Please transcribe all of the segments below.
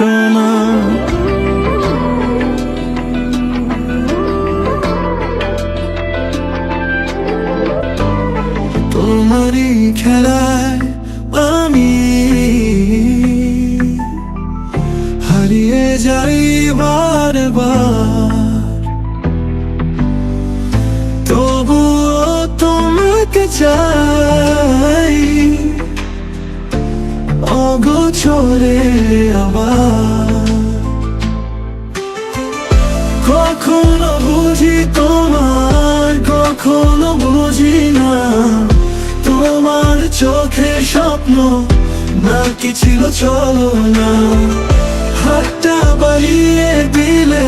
সোনা তোমারই খেলায় আমি হারিয়ে যাই বারবার। তবুও তোমাকে চাই অগোচরে কখনো বুঝি তোমার কখনো বুঝি না। তোমার চোখে স্বপ্ন, নাকি ছিল চলো না। হাতটা বাড়িয়ে দিলে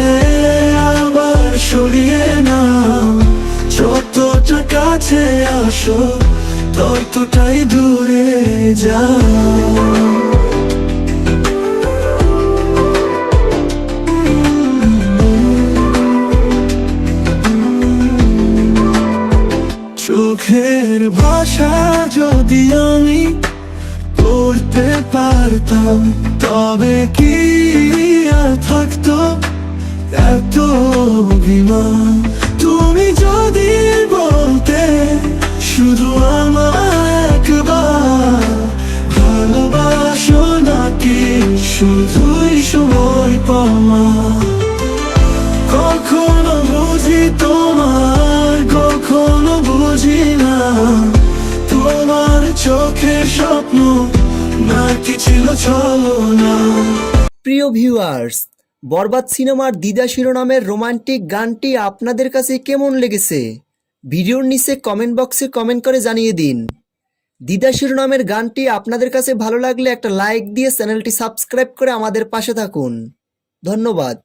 আবার সরিয়ে না যতটা কাছে আসো, ততটাই দূরে যাও। ভাষা যদি আমি পড়তে পারতাম, তবে কি আর থাকতো এত অভিমান? তুমি যদি বলতে শুধু আমার একবার ভালোবাসো নাকি শুধুই তোমার চোখে স্বপ্ন নাকি ছিল প্রিয় ভিউয়ার্স, বরবাদ সিনেমার দিদা শিরোনামের রোমান্টিক গানটি আপনাদের কাছে কেমন লেগেছে? ভিডিওর নিচে কমেন্ট বক্সে কমেন্ট করে জানিয়ে দিন। দিদা শিরোনামের গানটি আপনাদের কাছে ভালো লাগলে একটা লাইক দিয়ে চ্যানেলটি সাবস্ক্রাইব করে আমাদের পাশে থাকুন। ধন্যবাদ।